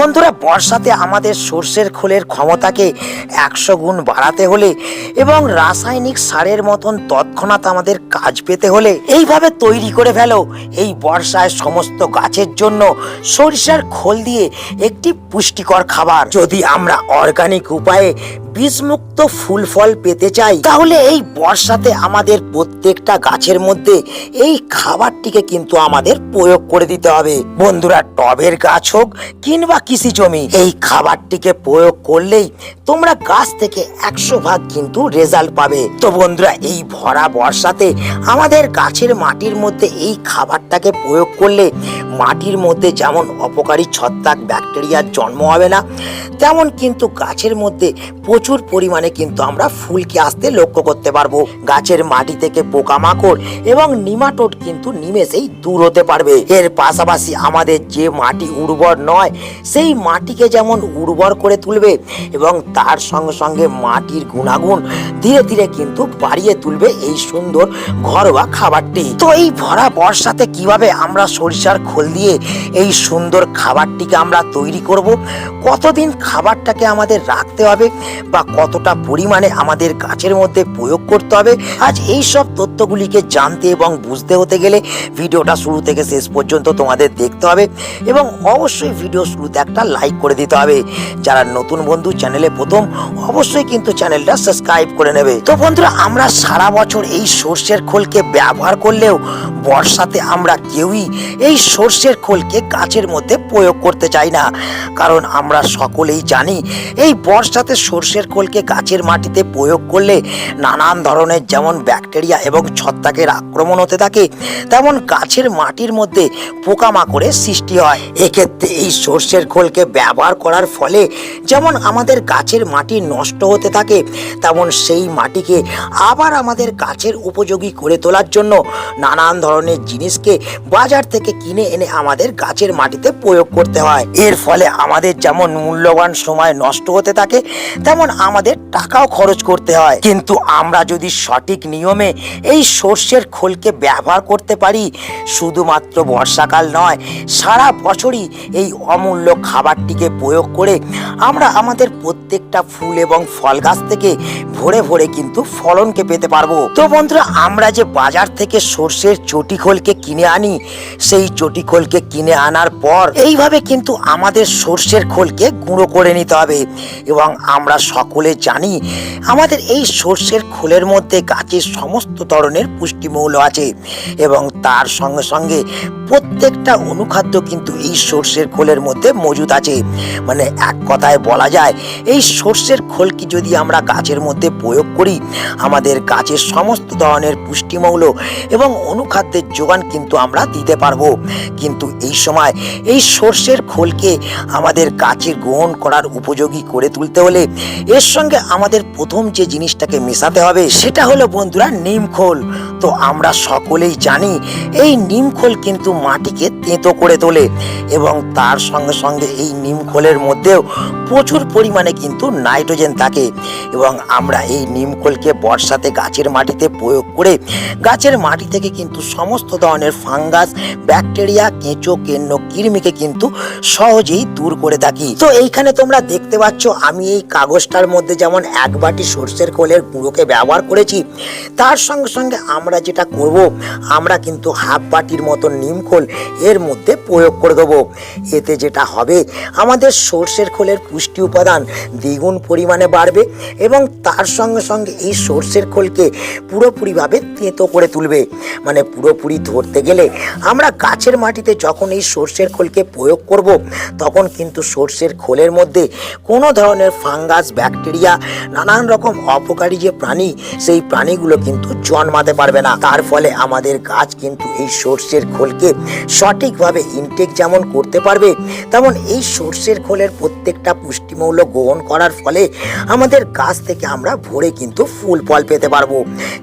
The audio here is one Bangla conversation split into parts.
বন্ধুরা, বর্ষাতে আমাদের সর্ষের খোলের ক্ষমতাকে একশো গুণ বাড়াতে হলে এবং রাসায়নিক সারের মতন তৎক্ষণাৎ আমাদের কাজ পেতে হলে এইভাবে তৈরি করে ফেলো এই বর্ষায় সমস্ত গাছের জন্য সরিষার খোল দিয়ে একটি পুষ্টিকর খাবার। যদি আমরা অর্গানিক উপায়ে বিষমুক্ত ফুল ফল পেতে চাই, তাহলে এই বর্ষাতে আমাদের প্রত্যেকটা গাছের মধ্যে এই খাবারটিকে কিন্তু আমাদের প্রয়োগ করে দিতে হবে। বন্ধুরা, টবের গাছ হোক কিংবা কৃষি জমি, এই খাবারটিকে প্রয়োগ করলেই তোমরা গাছ থেকে একশো ভাগ কিন্তু রেজাল্ট পাবে। তো বন্ধুরা, এই ভরা বর্ষাতে আমাদের গাছের মাটির মধ্যে এই খাবারটাকে প্রয়োগ করলে মাটির মধ্যে যেমন অপকারী ছত্রাক ব্যাকটেরিয়ার জন্ম হবে না, তেমন কিন্তু গাছের মধ্যে প্রচুর পরিমাণে কিন্তু আমরা ফুলকে আসতে লক্ষ্য করতে পারব। গাছের মাটি থেকে পোকামাকড় এবং নিমাটোড কিন্তু নিমেষেই দূর হতে পারবে। এর পাশাপাশি আমাদের যে মাটি উর্বর নয়, সেই মাটিকে যেমন উর্বর করে তুলবে এবং তার সঙ্গে সঙ্গে মাটির গুণাগুণ ধীরে ধীরে কিন্তু বাড়িয়ে তুলবে এই সুন্দর ঘরোয়া খাবারটি। তো এই ভরা বর্ষাতে কীভাবে আমরা সরিষার খোল দিয়ে এই সুন্দর খাবারটিকে আমরা তৈরি করব? কতদিন খাবারটাকে আমাদের রাখতে হবে? বা কতটা পরিমাণে আমাদের গাছের মধ্যে প্রয়োগ করতে হবে, আজ এই সব তথ্যগুলিকে জানতে এবং বুঝতে হতে গেলে ভিডিওটা শুরু থেকে শেষ পর্যন্ত তোমাদের দেখতে হবে এবং অবশ্যই ভিডিও শুরুতে একটা লাইক করে দিতে হবে। যারা নতুন বন্ধু, চ্যানেলে প্রথম, অবশ্যই কিন্তু চ্যানেলটা সাবস্ক্রাইব করে নেবে। তো বন্ধুরা, আমরা সারা বছর এই সর্ষের খোলকে ব্যবহার করলেও বর্ষাতে আমরা কেউই এই সর্ষের খোলকে গাছের মধ্যে প্রয়োগ করতে চাই না। কারণ আমরা সকলেই জানি, এই বর্ষাতে সর্ষের খোলকে গাছের মাটিতে প্রয়োগ করলে নানান ধরনের যেমন ব্যাকটেরিয়া এবং ছত্রাকের আক্রমণ হতে থাকে, তেমন গাছের মাটির মধ্যে পোকামাকড়ের সৃষ্টি হয়। এক্ষেত্রে এই সর্ষের খোলকে ব্যবহার করার ফলে যেমন আমাদের গাছের মাটি নষ্ট হতে থাকে, তেমন সেই মাটিকে আবার আমাদের গাছের উপযোগী করে তোলার জন্য নানান ধরনের জিনিসকে বাজার থেকে কিনে এনে আমাদের গাছের মাটিতে প্রয়োগ করতে হয়। এর ফলে আমাদের যেমন মূল্যবান সময় নষ্ট হতে থাকে, তেমন আমাদের টাকাও খরচ করতে হয়। কিন্তু আমরা যদি সঠিক নিয়মে এই সর্ষের খোলকে ব্যবহার করতে পারি, শুধুমাত্র বর্ষাকাল নয়, সারা বছরই এই অমূল্য খাবারটিকে প্রয়োগ করে আমরা আমাদের প্রত্যেকটা ফুল এবং ফল গাছ থেকে ভরে ভরে কিন্তু ফলনকে পেতে পারব। তো বন্ধুরা, আমরা যে বাজার থেকে সর্ষের চটি খোলকে কিনে আনি, সেই চটি খোলকে কিনে আনার পর এইভাবে কিন্তু আমাদের সর্ষের খোলকে গুঁড়ো করে নিতে হবে এবং আমরা সকলে জানি আমাদের এই সর্ষের খোলের মধ্যে গাছের সমস্ত ধরনের পুষ্টিমৌল আছে এবং তার সঙ্গে সঙ্গে প্রত্যেকটা অনুখাদ্য কিন্তু এই সর্ষের খোলের মধ্যে মজুদ আছে। মানে এক কথায় বলা যায়, এই সর্ষের খোলকে যদি আমরা গাছের মধ্যে প্রয়োগ করি, আমাদের গাছের সমস্ত ধরনের পুষ্টিমৌল এবং অনুখাদ্যের যোগান কিন্তু আমরা দিতে পারব। কিন্তু এই সময় এই সর্ষের খোলকে আমাদের গাছের গ্রহণ করার উপযোগী করে তুলতে হলে এর সঙ্গে আমাদের প্রথম যে জিনিসটাকে মেশাতে হবে সেটা হলো, বন্ধুরা নিমখোল তো আমরা সকলেই জানি এই নিমখোল কিন্তু মাটিকে তেঁতো করে তোলে এবং তার সঙ্গে সঙ্গে এই নিমখোলের মধ্যেও প্রচুর পরিমাণে কিন্তু নাইট্রোজেন থাকে এবং আমরা এই নিমখোলকে বর্ষাতে গাছের মাটিতে প্রয়োগ করে গাছের মাটি থেকে কিন্তু সমস্ত ধরনের ফাঙ্গাস, ব্যাকটেরিয়া, কেঁচো, কেন্ন, কৃমিকে কিন্তু সহজেই দূর করে থাকি। তো এইখানে তোমরা দেখতে পাচ্ছ, আমি এই কাগজটার মধ্যে যেমন এক বাটি সর্ষের খোলের গুঁড়োকে ব্যবহার করেছি, তার সঙ্গে সঙ্গে আমরা যেটা করব, আমরা কিন্তু হাফ বাটির মতো নিমখোল এর মধ্যে প্রয়োগ করে দেবো। এতে যেটা হবে, আমাদের সর্ষের খোলের পুষ্টি উপাদান দ্বিগুণ পরিমাণে বাড়বে এবং তার সঙ্গে সঙ্গে এই সর্ষের খোলকে পুরোপুরিভাবে তেঁতো করে তুলবে। মানে পুরোপুরি ধরতে গেলে আমরা গাছের মাটিতে যখন এই সর্ষের খোলকে প্রয়োগ করব, তখন কিন্তু সর্ষের খোলের মধ্যে কোনো ধরনের ফাঙ্গাস ব্যাকটেরিয়া, নানান রকম অপকারী যে প্রাণী, সেই প্রাণীগুলো কিন্তু জন্মাতে পারবে না। তার ফলে আমাদের গাছ কিন্তু এই সর্ষের খোলকে সঠিকভাবে ইনটেক যেমন করতে পারবে, তেমন এই সর্ষের খোলের প্রত্যেকটা পুষ্টিমৌল গ্রহণ করার ফলে আমাদের গাছ থেকে আমরা ভরে কিন্তু ফুল ফল পেতে পারব।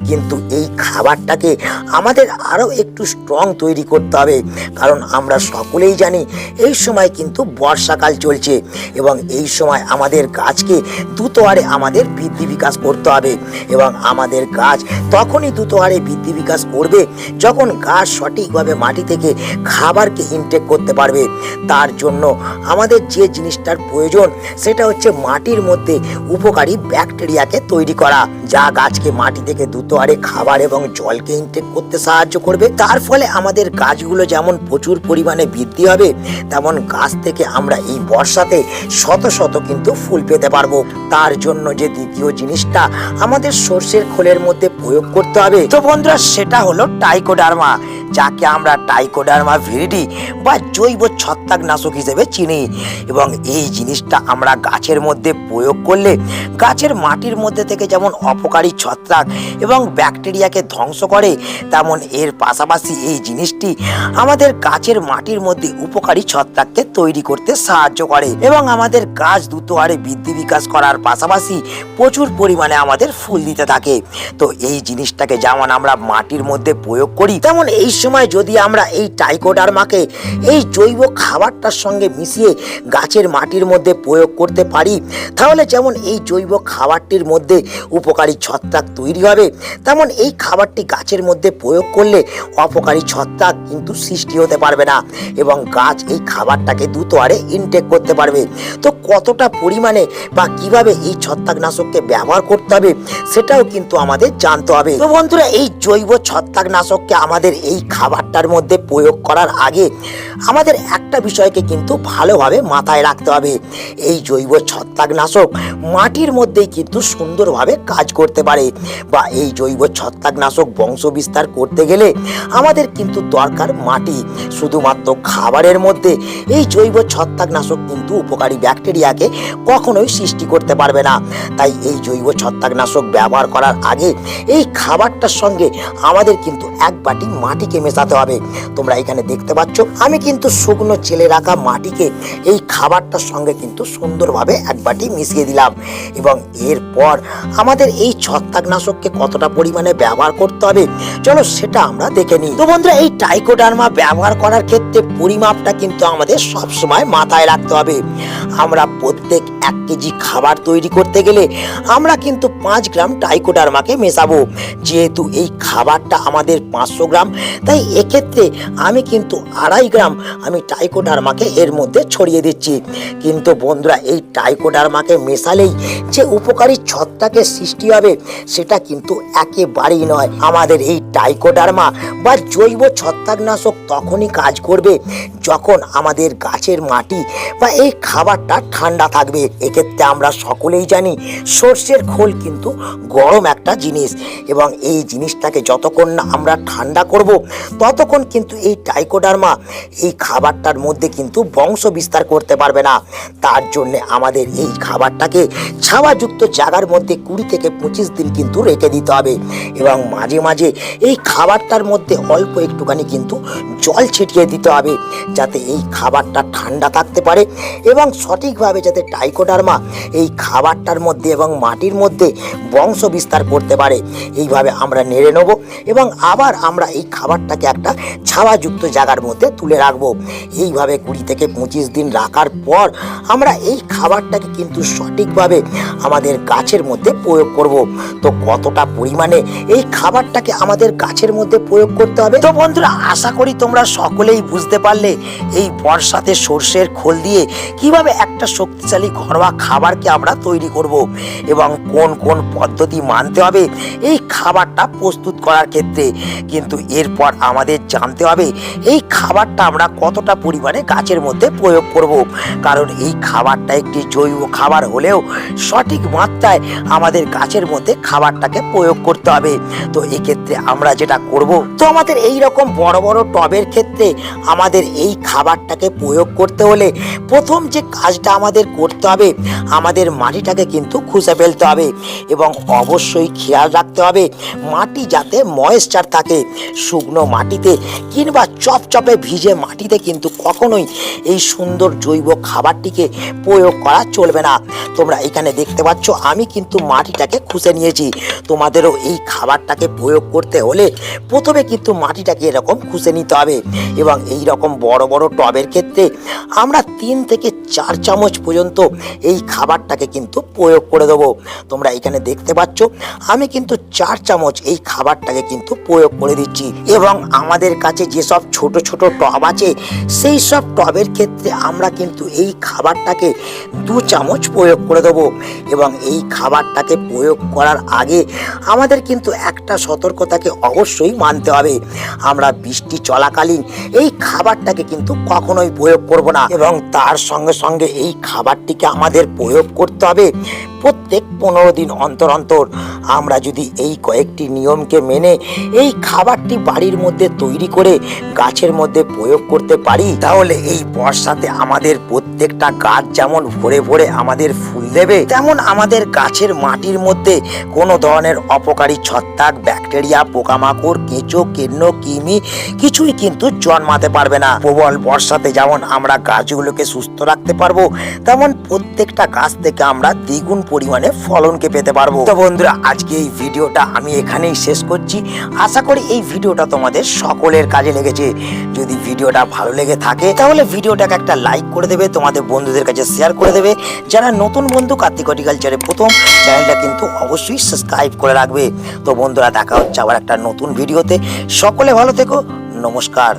কিন্তু এই খাবারটাকে আমাদের আরও একটু স্ট্রং তৈরি করতে হবে, কারণ আমরা সকলেই জানি এই সময় কিন্তু বর্ষাকাল চলছে এবং এই সময় আমাদের গাছকে দ্রুত হারে আমাদের বৃদ্ধি বিকাশ করতে হবে এবং আমাদের গাছ তখনই দ্রুত হারে বৃদ্ধি বিকাশ করবে যখন গাছ সঠিকভাবে মাটি থেকে খাবারকে ইনটেক করতে পারবে। তার জন্য আমাদের যে জিনিসটার প্রয়োজন সেটা হচ্ছে মাটির মধ্যে উপকারী ব্যাকটেরিয়াকে তৈরি করা, যা গাছকে মাটি থেকে দ্রুত হারে খাবার এবং জলকে ইনটেক করতে সাহায্য করবে। তার ফলে আমাদের গাছগুলো যেমন প্রচুর পরিমাণে বৃদ্ধি হবে, তেমন গাছ থেকে আমরা এই বর্ষাতে শত শত কিন্তু ফুল পেতে পারব। তার জন্য যে দ্বিতীয় জিনিসটা আমাদের সর্ষের খোলের মধ্যে প্রয়োগ করতে হবে। তো বন্ধুরা, সেটা হলো টাইকোডার্মা। যাকে আমরা টাইকোডার্মা ভিরিডি বা জৈব ছত্রাকনাশক হিসেবে চিনি। এবং এই জিনিসটা আমরা গাছের মধ্যে প্রয়োগ করলে গাছের মাটির মধ্যে থেকে যেমন অপকারী ছত্রাক এবং ব্যাকটেরিয়াকে ধ্বংস করে, তেমন এর পাশাপাশি এই জিনিসটি আমাদের গাছের মাটির মধ্যে উপকারী ছত্রাককে তৈরি করতে সাহায্য করে এবং আমাদের গাছ দ্রুত হারে বৃদ্ধি বিকাশ করার পাশাপাশি প্রচুর পরিমাণে আমাদের ফুল দিতে থাকে। তো এই জিনিসটাকে যেমন আমরা মাটির মধ্যে প্রয়োগ করি, তেমন এই সময় যদি আমরা এই টাইকোডার্মাকে এই জৈব খাবারটার সঙ্গে মিশিয়ে গাছের মাটির মধ্যে প্রয়োগ করতে পারি, তাহলে যেমন এই জৈব খাবারটির মধ্যে উপকারী ছত্রাক তৈরি হবে, তেমন এই খাবারটি গাছের মধ্যে প্রয়োগ করলে অপকারী ছত্রাক কিন্তু সৃষ্টি হতে পারবে না এবং গাছ এই খাবারটাকে দ্রুত হারে ইনটেক করতে পারবে। তো কতটা পরিমাণে বা কীভাবে এই ছত্রাকনাশককে ব্যবহার করতে হবে, সেটাও কিন্তু আমাদের জানতে হবে। তো বন্ধুরা, এই জৈব ছত্রাকনাশককে আমাদের এই খাবারটার মধ্যে প্রয়োগ করার আগে আমাদের একটা বিষয়কে কিন্তু ভালোভাবে মাথায় রাখতে হবে। এই জৈব ছত্রাকনাশক মাটির মধ্যেই কিন্তু সুন্দরভাবে কাজ করতে পারে বা এই জৈব ছত্রাকনাশক বংশ বিস্তার করতে গেলে আমাদের কিন্তু দরকার মাটি। শুধুমাত্র খাবারের মধ্যে এই জৈব ছত্রাকনাশক কিন্তু উপকারী ব্যাকটেরিয়াকে কখনোই সৃষ্টি করতে পারবে না। তাই এই জৈব ছত্রাকনাশক ব্যবহার করার আগে এই খাবারটার সঙ্গে আমাদের কিন্তু এক বাটি মাটিকে মেশাতে হবে। তোমরা এখানে দেখতে পাচ্ছ, আমি কিন্তু শুকনো চেলে রাখা মাটিকে এই খাবারটার সঙ্গে কিন্তু সুন্দরভাবে এক বাটি মিশিয়ে দিলাম। এবং এরপর আমাদের এই ছত্রাকনাশককে কতটা পরিমাণে ব্যবহার করতে হবে, চলো সেটা আমরা দেখে নিই। তো বন্ধুরা, এই টাইকোডার্মা ব্যবহার করার ক্ষেত্রে পরিমাপটা কিন্তু আমাদের সবসময় মাথায় রাখতে হবে। আমরা প্রত্যেক এক কেজি খাবার তৈরি করতে গেলে আমরা কিন্তু পাঁচ গ্রাম টাইকোডার্মাকে মেশাবো। যেহেতু এই খাবারটা আমাদের পাঁচশো গ্রাম, তাই এক্ষেত্রে আমি কিন্তু আড়াই গ্রাম আমি টাইকোডার্মাকে এর মধ্যে ছড়িয়ে দিচ্ছি। কিন্তু বন্ধুরা, এই টাইকোডার্মাকে মেশালেই যে উপকারী ছত্রাকের সৃষ্টি হবে, সেটা কিন্তু একেবারেই নয়। আমাদের এই টাইকোডার্মা বা জৈব ছত্রাকনাশক তখনই কাজ করবে যখন আমাদের গাছের মাটি বা এই খাবারটা ঠান্ডা থাকবে। এক্ষেত্রে আমরা সকলেই জানি সর্ষের খোল কিন্তু গরম একটা জিনিস এবং এই জিনিসটাকে যতক্ষণ না আমরা ঠান্ডা করব, ততক্ষণ কিন্তু এই টাইকোডার্মা এই খাবারটার মধ্যে কিন্তু বংশ বিস্তার করতে পারবে না। তার জন্য আমাদের এই খাবারটাকে ছাওয়াযুক্ত জায়গার মধ্যে কুড়ি থেকে পঁচিশ দিন কিন্তু রেখে দিতে হবে এবং মাঝে মাঝে এই খাবারটার মধ্যে অল্প একটুখানি কিন্তু জল ছিটিয়ে দিতে হবে যাতে এই খাবারটা ঠান্ডা থাকতে পারে এবং সঠিকভাবে যাতে টাইকোডার্মা এই খাবারটার মধ্যে এবং মাটির মধ্যে বংশ বিস্তার করতে পারে। এইভাবে আমরা নেড়ে নেব এবং আবার আমরা এই খাবারটাকে একটা ছাওয়াযুক্ত জায়গার মধ্যে তুলে রাখব। এইভাবে কুড়ি থেকে পঁচিশ দিন রাখার পর আমরা এই খাবারটাকে কিন্তু সঠিকভাবে আমাদের গাছের মধ্যে প্রয়োগ করব। তো কতটা পরিমাণে এই খাবারটাকে আমাদের গাছের মধ্যে প্রয়োগ করতে হবে? তো বন্ধুরা, আশা করি তোমরা সকলেই বুঝতে পারলে এই বর্ষাতে সর্ষের খোল দিয়ে কীভাবে একটা শক্তিশালী ঘরোয়া খাবারকে আমরা তৈরি করব এবং কোন কোন পদ্ধতি মানতে হবে, এই খাবারটা প্রস্তুত করার ক্ষেত্রে। কিন্তু এরপর আমাদের জানতে হবে, এই খাবারটা আমরা কতটা পরিমাণে গাছের মধ্যে প্রয়োগ করব। কারণ এই খাবারটা একটি জৈব খাবার হলেও সঠিক মাত্রায় আমাদের গাছের মধ্যে খাবারটাকে প্রয়োগ করতে হবে। তো এক্ষেত্রে আমরা যেটা করব, তো আমাদের এই রকম বড় বড় টবের ক্ষেত্রে আমাদের এই খাবারটাকে প্রয়োগ করতে হলে প্রথম যে কাজটা আমাদের করতে হবে আমাদের মাটিটাকে কিন্তু খুঁজে ফেলতে হবে এবং অবশ্যই খেয়াল রাখতে হবে মাটি যাতে ময়েশ্চার থাকে। শুকনো মাটিতে কিংবা চপচপে ভিজে মাটিতে কিন্তু কখনোই এই সুন্দর জৈব খাবারটিকে প্রয়োগ করা চলবে না। তোমরা এখানে দেখতে পাচ্ছ, আমি কিন্তু মাটিটাকে খুঁজে নিয়েছি। তোমাদেরও এই খাবারটাকে প্রয়োগ করতে হলে প্রথমে কিন্তু মাটিটাকে এরকম খুঁজে নিতে হবে এবং এই রকম বড় বড় টবের ক্ষেত্রে আমরা তিন থেকে চার চামচ পর্যন্ত এই খাবারটাকে কিন্তু প্রয়োগ করে দেবো। তোমরা এখানে দেখতে পাচ্ছ, আমি কিন্তু চার চামচ এই খাবারটাকে কিন্তু প্রয়োগ করে দিচ্ছি এবং আমাদের কাছে যেসব ছোট ছোট টব আছে, সেই সব টবের ক্ষেত্রে আমরা কিন্তু এই খাবারটাকে দু চামচ প্রয়োগ করে দেবো এবং এই খাবারটাকে প্রয়োগ করার আগে আমাদের কিন্তু একটা সতর্কতাকে অবশ্যই মানতে হবে। আমরা বৃষ্টি চলাকালীন এই খাবারটাকে কিন্তু কখনোই প্রয়োগ করব না এবং তার সঙ্গে সঙ্গে এই খাবারটিকে আমাদের প্রয়োগ করতে হবে প্রত্যেক পনেরো দিন অন্তর অন্তর। আমরা যদি এই কয়েকটি নিয়মকে মেনে এই খাবারটি বাড়ির মধ্যে তৈরি করে গাছের মধ্যে প্রয়োগ করতে পারি, তাহলে এই বর্ষাতে আমাদের প্রত্যেকটা গাছ যেমন ভরে ভরে আমাদের ফুল দেবে, তেমন আমাদের গাছের মাটির মধ্যে কোনো ধরনের অপকারী ছত্রাক, ব্যাকটেরিয়া, পোকামাকড়, কেঁচো, কেন্ন, কৃমি কিছুই কিন্তু জন্মাতে পারবে না। প্রবল বর্ষাতে যেমন আমরা গাছগুলোকে সুস্থ রাখতে পারব, তেমন প্রত্যেকটা গাছ থেকে আমরা দ্বিগুণ পরিমাণে ফলনকে পেতে পারব। তো বন্ধুরা, আজকে এই ভিডিওটা আমি এখানেই শেষ করছি। আশা করি এই ভিডিওটা তোমাদের সকলের কাজে লেগেছে। যদি ভিডিওটা ভালো লেগে থাকে, তাহলে ভিডিওটাকে একটা লাইক করে দেবে তোমাদের বন্ধুদের কাছে শেয়ার করে দেবে। যারা নতুন বন্ধু কার্তিক হর্টিকালচারে প্রথম চ্যানেলটা কিন্তু অবশ্যই সাবস্ক্রাইব করে রাখবে। তো বন্ধুরা দেখা হচ্ছে আবার একটা নতুন ভিডিওতে সকলে ভালো থেকো, নমস্কার।